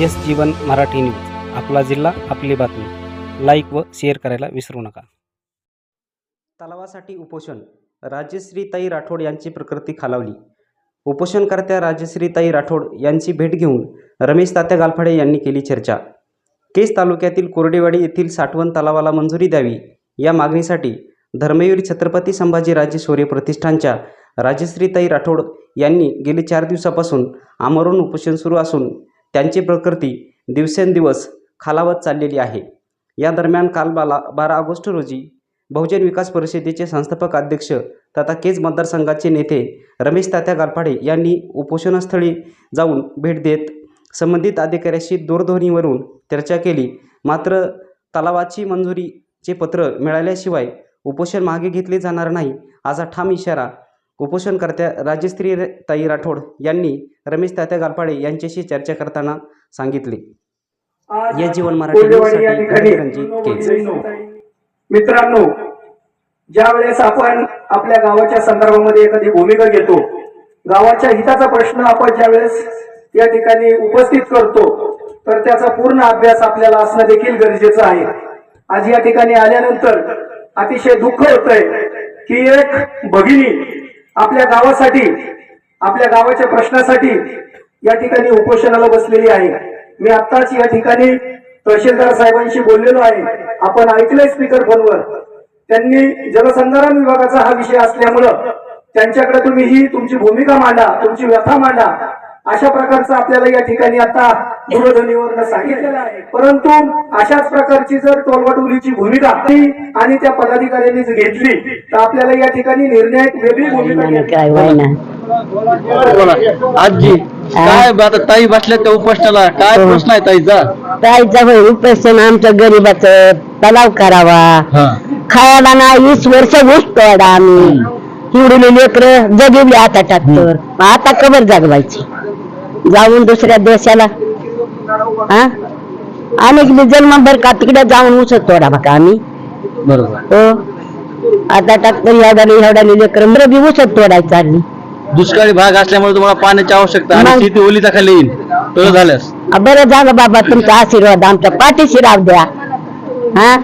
Yes जीवन Marathi news. आपला जिल्हा आपली बातमी. लाईक व शेअर करायला विसरू नका. तलावासाठी उपोषण. राजश्रीताई राठोड यांची प्रकृती खालावली. उपोषणकर्त्या राजश्रीताई राठोड यांची भेट घेऊन रमेश तात्या गालफाडे यांनी केली चर्चा. केस तालुक्यातील कोरडेवाडी येथील साठवण तलावाला मंजुरी द्यावी या मागणीसाठी धर्मवीर छत्रपती संभाजीराजे शौर्य प्रतिष्ठानच्या राजश्रीताई राठोड यांनी गेली चार दिवसापासून आमरण उपोषण सुरू असून त्यांची प्रकृती दिवसेंदिवस खालावत चाललेली आहे. या दरम्यान काल बाला बारा ऑगस्ट रोजी बहुजन विकास परिषदेचे संस्थापक अध्यक्ष तथा केज मतदारसंघाचे नेते रमेश तात्या गारफाडे यांनी उपोषणस्थळी जाऊन भेट देत संबंधित अधिकाऱ्याशी दूरध्वनीवरून चर्चा केली. मात्र तलावाची मंजुरीचे पत्र मिळाल्याशिवाय उपोषण मागे घेतले जाणार नाही असा ठाम इशारा उपोषणकर्त्या राजश्री ताई राठोड यांनी रमेश तात्या गालफाडे यांच्याशी चर्चा करताना सांगितले. या जीवन मराठी मित्रांनो ज्या वेळेस आपण आपल्या गावाच्या संदर्भामध्ये एखादी भूमिका घेतो गावाच्या हिताचा प्रश्न आपण ज्या वेळेस या ठिकाणी उपस्थित करतो तर त्याचा पूर्ण अभ्यास आपल्याला असणं देखील गरजेचं आहे. आज या ठिकाणी आल्यानंतर अतिशय दुःख होतंय की एक भगिनी आपल्या गावासाठी आपल्या गावाच्या प्रश्नासाठी या ठिकाणी उपोषणाला बसलेली आहे. मी आत्ताच या ठिकाणी तहसीलदार साहेबांशी बोललेलो आहे. आपण ऐकलंय स्पीकर फोनवर त्यांनी जलसंधारण विभागाचा हा विषय असल्यामुळं त्यांच्याकडे तुम्ही ही तुमची भूमिका मांडा तुमची व्यथा मांडा. अशा प्रकारचं आपल्याला या ठिकाणी आता दूरध्वनीवर सांगितलेलं आहे. परंतु अशाच प्रकारची जर टोलवाटोलीची भूमिका ती आणि त्या पदाधिकाऱ्यांनी जर घेतली तर आपल्याला या ठिकाणी निर्णायक वेगळी भूमिका आजी काय बा- आता ताई बसल्या त्या उपोषणाला. काय हो. प्रश्न आहे ताईचा? जायचं होईल पैसे आमचं गरीबाचं. तलाव करावा. हा. खायला ना वीस वर्ष ऊस तोडा आम्ही. हिवडलेली लेकर जगवली आता टाकतर आता कबर जगवायची? जाऊन दुसऱ्या देशाला. हा? अनेक जन्मभर का तिकडे जाऊन ऊस तोडा बघा आम्ही. बरोबर. हो. आता टाकतर एवढ्याला एवढ्याला लेकर मर बी ऊस तोडायची चालली. दुष्काळी भाग असल्यामुळे तुम्हाला पाण्याची आवश्यकता आणि मग- शेती ओलीचा खाली येईल. तसं झाल्यास. बरं झालं बाबा तुमचा आशीर्वाद आमच्या पाठीशी राहू द्या. हा?